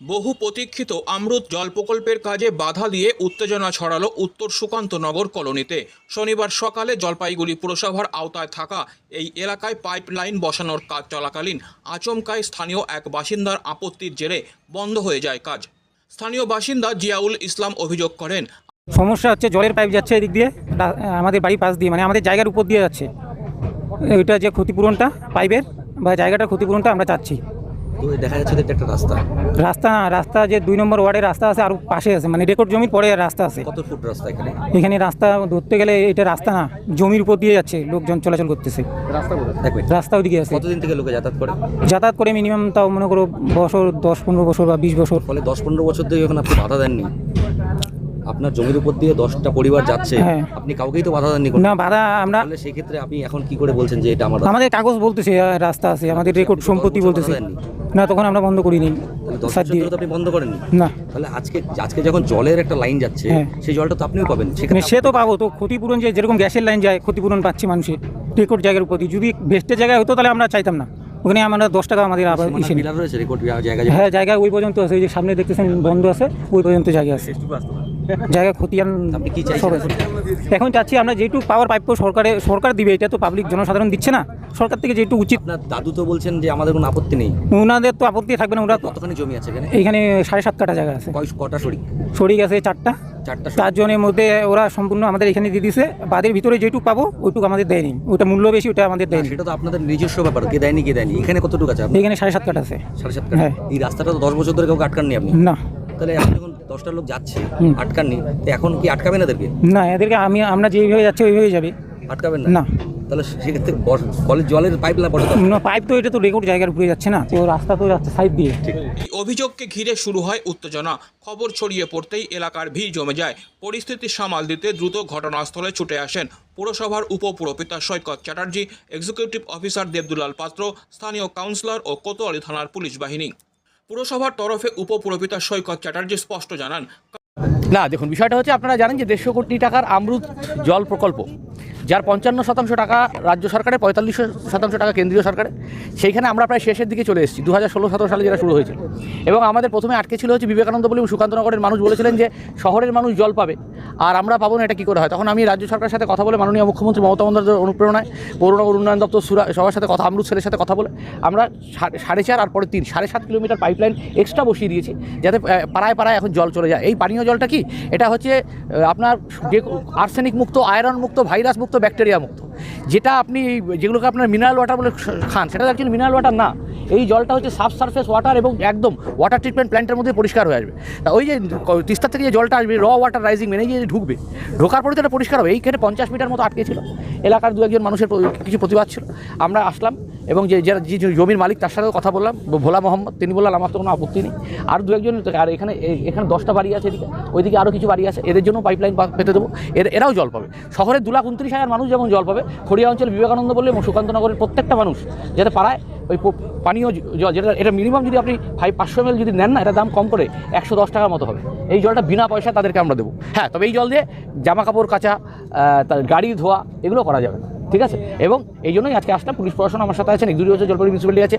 বহু প্রতীক্ষিত আমরুত জল প্রকল্পের কাজে বাধা দিয়ে উত্তেজনা ছড়ালো উত্তর সুকান্তনগর কলোনিতে। শনিবার সকালে জলপাইগুড়ি পুরসভার আওতায় থাকা এই এলাকায় পাইপলাইন বসানোর কাজ চলাকালীন আচমকায় স্থানীয় এক বাসিন্দার আপত্তির জেরে বন্ধ হয়ে যায় কাজ। স্থানীয় বাসিন্দা জিয়াউল ইসলাম অভিযোগ করেন, সমস্যা হচ্ছে জলের পাইপ যাচ্ছে এদিক দিয়ে আমাদের বাড়ির পাশ দিয়ে মানে আমাদের জায়গার উপর দিয়ে যাচ্ছে। ওইটা যে ক্ষতিপূরণটা পাইপের বা জায়গাটার ক্ষতিপূরণটা আমরা চাচ্ছি। তো দেখা যাচ্ছে এটা একটা রাস্তা। রাস্তা না রাস্তা যে দুই নম্বর ওয়ার্ডের রাস্তা আছে আর পাশে আছে মানে রেকর্ড জমির পরে রাস্তা আছে। কত ফুট রাস্তা এখানে? এখানে রাস্তা ধরতে গেলে এটা রাস্তা না জমির উপর দিয়ে যাচ্ছে লোকজন চলাচল করতেছে। দেখবে রাস্তা ওইদিকে আছে। কতদিন থেকে লোকে যাতায়াত করে? যাতায়াত করে মিনিমাম তাও মনে করো বছর দশ পনেরো বছর বা বিশ বছর। ফলে দশ পনেরো বছর ধরে এখন আপনি বাধা দেননি? আপনার জমির উপর দিয়ে দশটা পরিবার যাচ্ছে হ্যাঁ। আপনি কাউকেই তো বাধা দেননি না বাধা আমরা সেই ক্ষেত্রে আপনি এখন কি করে বলছেন যে এটা আমার রাস্তা? আমাদের কাগজ বলতেছে রাস্তা আছে আমাদের রেকর্ড সম্পত্তি বলতেছে। না তখন আমরা বন্ধ করিনি। আপনি বন্ধ করেননি। না। তাহলে আজকে আজকে যখন জলের একটা লাইন যাচ্ছে হ্যাঁ। সেই জলটা তো আপনিও পাবেন মানে সে তো পাবো তো ক্ষতিপূরণ যে যেরকম গ্যাসের লাইন যায় ক্ষতিপূরণ পাচ্ছে মানুষের রেকর্ড জায়গার উপর যদি বেস্টের জায়গায় হতো তাহলে আমরা চাইতাম না। ওখানে আমরা দশ টাকা আমাদের আবার ইসে রয়েছে রেকর্ড জায়গা হ্যাঁ জায়গা ওই পর্যন্ত আছে ওই যে সামনে দেখতেছেন বন্ধ আছে ওই পর্যন্ত জায়গা আছে। জায়গা খতিয়ান। এখন চাচ্ছি আমরা যেটুকু পাওয়ার পাইপ সরকারে সরকার দিবে এটা তো পাবলিক জনসাধারণ দিচ্ছে না। সরকার থেকে যেটুকু উচিত আপনার দাদু তো বলছেন যে আমাদের কোনো আপত্তি নেই। ওনাদের তো আপত্তি থাকবে না ওরা তো কতখানি জমি আছে এখানে? এইখানে সাড়ে সাত কাটা জায়গা আছে। কটা শরিক? শরিক আছে চারটা। চারটা। চারজনের মধ্যে ওরা সম্পূর্ণ আমাদের এখানে দিয়ে দিছে। বাদের ভিতরে যেটুকু পাবো ওইটুকু আমাদের দেয়নি। ওটা মূল্য বেশি ওটা আমাদের দেয়নি। সেটা তো আপনাদের নিজস্ব ব্যাপার। কে দেয়নি কে দেয়নি? এখানে কতটুকু আছে এখানে সাড়ে সাত কাটা আছে। সাড়ে সাত কাঠা? হ্যাঁ। এই রাস্তাটা তো দশ বছর ধরে কেউ কাউকে আটকাননি আপনি? না। তাহলে এখন দশটা লোক যাচ্ছে। আটকাননি তো এখন কি আটকাবেন এদেরকে? না এদেরকে আমি আমরা যেইভাবে যাচ্ছি ওইভাবে যাবে। আটকাবেন না? তাহলে সেক্ষেত্রে কলের জলের পাইপ না। না পাইপ তো এটা তো রেকর্ড জায়গার ঘুরে যাচ্ছে না তো রাস্তা তো যাচ্ছে সাইড দিয়ে। এই অভিযোগকে ঘিরে শুরু হয় উত্তেজনা। খবর ছড়িয়ে পড়তেই এলাকার ভিড় জমে যায়। পরিস্থিতি সামাল দিতে দ্রুত ঘটনাস্থলে ছুটে আসেন পুরসভার উপপুরপিতা সৈকত চ্যাটার্জি এক্সিকিউটিভ অফিসার দেবদুলাল পাত্র স্থানীয় কাউন্সিলর ও কোতোয়ালি থানার পুলিশ বাহিনী। পুরসভার তরফে উপপুরপিতা সৈকত চ্যাটার্জি স্পষ্ট জানান। না, দেখুন, বিষয়টা হচ্ছে আপনারা জানেন যে দেড়শো কোটি টাকার আমরুত জল প্রকল্প। যার পঞ্চান্ন শতাংশ টাকা রাজ্য সরকারের, পঁয়তাল্লিশ শতাংশ টাকা কেন্দ্রীয় সরকারের, সেইখানে আমরা প্রায় শেষের দিকে চলে এসেছি। দু হাজার ষোলো সতেরো সালে যেটা শুরু হয়েছিল এবং আমাদের প্রথমে আটকে ছিল হচ্ছে বিবেকানন্দ বলে সুকান্তনগরের মানুষ বলেছিলেন যে, শহরের মানুষ জল পাবে। আর আমরা পাবো না, এটা কী করে হয়? তখন আমি রাজ্য সরকারের সাথে কথা বলে, মাননীয় মুখ্যমন্ত্রী মমতা বন্দ্যোপাধ্যায়ের অনুপ্রেরণায় পৌরনগর উন্নয়ন দপ্তর সুরা, সবার সাথে কথা আমরুত সেলের সাথে কথা বলে, আমরা সাড়ে চার আর পরে তিন, সাড়ে সাত কিলোমিটার পাইপলাইন এক্সট্রা বসিয়ে দিয়েছি, যাতে পাড়ায় পাড়ায় এখন জল চলে যায়। এই পানীয় জলটা কি? এটা হচ্ছে আপনার যে আর্সেনিক মুক্ত আয়রন মুক্ত ভাইরাস মুক্ত ব্যাকটেরিয়া মুক্ত। যেটা আপনি যেগুলোকে আপনার মিনারেল ওয়াটার বলে খান, সেটা অ্যাকচুয়ালি মিনারেল ওয়াটার না। এই জলটা হচ্ছে সাব সারফেস ওয়াটার এবং একদম ওয়াটার ট্রিটমেন্ট প্ল্যান্টের মধ্যে পরিষ্কার হয়ে আসবে। তা ওই যে তিস্তা থেকে যে জলটা আসবে র ওয়াটার রাইজিং মেনে গিয়ে ঢুকবে, ঢোকার পরে তো এটা পরিষ্কার হবে। এইখানে পঞ্চাশ মিটার মতো আটকে ছিল। এলাকার দু একজন মানুষের কিছু প্রতিবাদ ছিল। আমরা আসলাম এবং যে যারা যে জমির মালিক, তার সাথেও কথা বললাম। ভোলা মোহাম্মদ, তিনি বললেন, আমার তো কোনো আপত্তি নেই। আর দু একজন আর এখানে এখানে দশটা বাড়ি আছে এদিকে। ওইদিকে আরও কিছু বাড়ি আছে। এদের জন্য পাইপলাইন পেতে দেবো। এর এরাও জল পাবে। শহরে দু লাখ উনত্রিশ হাজার মানুষ যেমন জল পাবে, খড়িয়া অঞ্চল বিবেকানন্দ বললে এবং সুকান্তনগরের প্রত্যেকটা মানুষ যাতে পাড়ায় ওই পানীয় জল যেটা এটা মিনিমাম যদি আপনি ফাইভ পাঁচশো এমএল যদি নেন না এটা দাম কম করে একশো দশ টাকার মতো হবে। এই জলটা বিনা পয়সা তাদেরকে আমরা দেবো। হ্যাঁ তবে এই জল দিয়ে জামা কাপড় কাচা গাড়ি ধোয়া, এগুলো করা যাবে না। ঠিক আছে? এবং এই জন্যই আজকে আসলাম, পুলিশ প্রশাসন আমার সাথে আছেন এক্সিকিউটিভ হচ্ছে জলপাইগুড়ি মিউনিসিপ্যালিটি আছে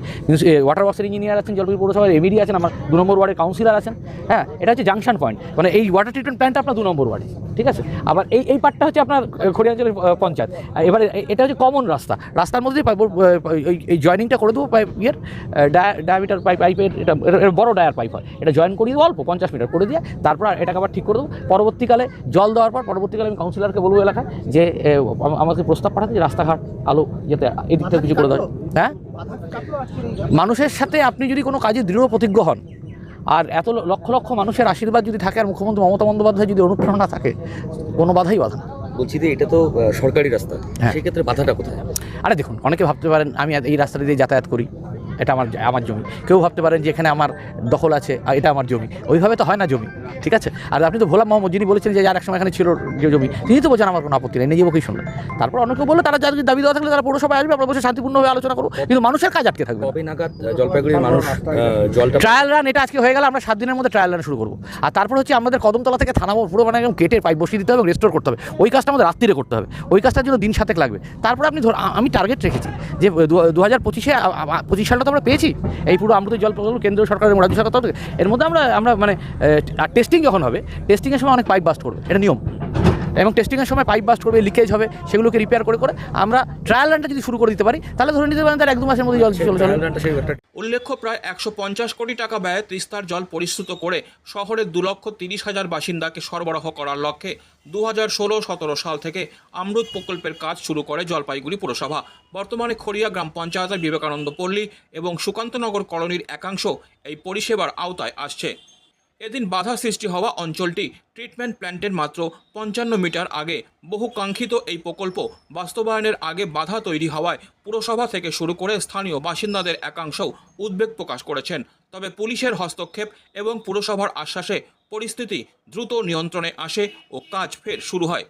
ওয়াটার ওয়ার্কসের ইঞ্জিনিয়ার আছেন, জলপাইগুড়ি পৌরসভার এমইডি আছেন, আমার দু নম্বর ওয়ার্ডের কাউন্সিলর আছেন হ্যাঁ এটা হচ্ছে জাংশন পয়েন্ট মানে এই ওয়াটার ট্রিটমেন্ট প্ল্যান্টটা আপনার দু নম্বর ওয়ার্ডে, ঠিক আছে? আবার এই এই পার্টটা হচ্ছে আপনার খড়িয়াঞ্চলের পঞ্চায়েত এবারে এটা হচ্ছে কমন রাস্তা, রাস্তার মধ্যেই এই- জয়েনিংটা করে দেবো পাইপ ইয়ের ডায়ামিটার পাইপ, পাইপের এটা বড় ডায়ার পাইপ হয়, এটা জয়েন করিয়ে দেবো অল্প, পঞ্চাশ মিটার করে দিয়ে, তারপর এটাকে আবার ঠিক করে দেবো, পরবর্তীকালে জল দেওয়ার পর, পরবর্তীকালে আমি কাউন্সিলরকে বলব এলাকায় যে আমাকে প্রস্তাব পাঠাতে যে রাস্তাঘাট আলো যাতে এদিক থেকে কিছু করে দেয়। হ্যাঁ? মানুষের সাথে আপনি যদি কোনো কাজে দৃঢ় প্রতিজ্ঞ হন আর এত লক্ষ লক্ষ মানুষের আশীর্বাদ যদি থাকে আর মুখ্যমন্ত্রী মমতা বন্দ্যোপাধ্যায় যদি অনুপ্রেরণা থাকে কোনো বাধাই বাধা না। বলছি যে এটা তো সরকারি রাস্তা হ্যাঁ। সেক্ষেত্রে বাধাটা কোথায়? আরে দেখুন অনেকে ভাবতে পারেন আমি এই রাস্তাটা দিয়ে যাতায়াত করি। এটা আমার আমার জমি। কেউ ভাবতে পারেন যে এখানে আমার দখল আছে আর এটা আমার জমি। ওইভাবে তো হয় না জমি ঠিক আছে? আর আপনি তো ভোলা মোহাম্মদ যিনি বলেছেন যে যার একসময় এখানে ছিল যে জমি তিনি তো বলছেন আমার কোনো আপত্তি নেই নিজে মুখেই শুনলেন। তারপর অনেকে বলল তারা যাদের দাবি দেওয়া থাকলে তারা পৌরসভায় আসবে আমরা বসে শান্তিপূর্ণভাবে আলোচনা করব। কিন্তু মানুষের কাজ আটকে থাকবে জলপাইগুড়ির মানুষ ট্রায়াল রান এটা আজকে হয়ে গেলে আমরা সাত দিনের মধ্যে ট্রায়াল রান শুরু করব। আর তারপর হচ্ছে আমাদের কদমতলা থেকে থানা পুরো মানে একদম কেটে পাইপ বসিয়ে দিতে হবে এবং রেস্টোর করতে হবে। ওই কাজটা আমাদের রাত্রিরে করতে হবে। ওই কাজটার জন্য দিন সাতেক লাগবে। তারপর আপনি ধর আমি টার্গেট রেখেছি যে দু হাজার পঁচিশে পঁচিশ সালটা তো আমরা পেয়েছি। এই পুরো আমৃত জল প্রকল্প কেন্দ্রীয় সরকার এবং রাজ্য সরকার। এর মধ্যে আমরা আমরা মানে আর টেস্টিং যখন হবে টেস্টিংয়ের সময় অনেক পাইপ বাস্ট করবে। এটা নিয়ম। এবং টেস্টিংয়ের সময় পাইপ বাস্ট করবে লিকেজ হবে সেগুলোকে রিপেয়ার করে করে আমরা ট্রায়াল রানটা যদি শুরু করে দিতে পারি তাহলে ধরে নিতে পারেন তার এক দু মাসের মধ্যে জল চলে যাবে। উল্লেখ্য প্রায় একশো পঞ্চাশ কোটি টাকা ব্যয়ে তিস্তার জল পরিশ্রুত করে শহরের দু লক্ষ তিরিশ হাজার বাসিন্দাকে সরবরাহ করার লক্ষ্যে দু হাজার ষোলো সতেরো সাল থেকে অমৃত প্রকল্পের কাজ শুরু করে জলপাইগুড়ি পুরসভা। বর্তমানে খড়িয়া গ্রাম পঞ্চায়েতের বিবেকানন্দ পল্লী এবং সুকান্তনগর কলোনির একাংশ এই পরিষেবার আওতায় আসছে। এদিন বাধা সৃষ্টি হওয়া অঞ্চলটি ট্রিটমেন্ট প্ল্যান্টের মাত্র পঞ্চান্ন মিটার আগে। বহু কাঙ্ক্ষিত এই প্রকল্প বাস্তবায়নের আগে বাধা তৈরি হওয়ায় পুরসভা থেকে শুরু করে স্থানীয় বাসিন্দাদের একাংশও উদ্বেগ প্রকাশ করেছেন। তবে পুলিশের হস্তক্ষেপ এবং পুরসভার আশ্বাসে পরিস্থিতি দ্রুত নিয়ন্ত্রণে আসে ও কাজ ফের শুরু হয়।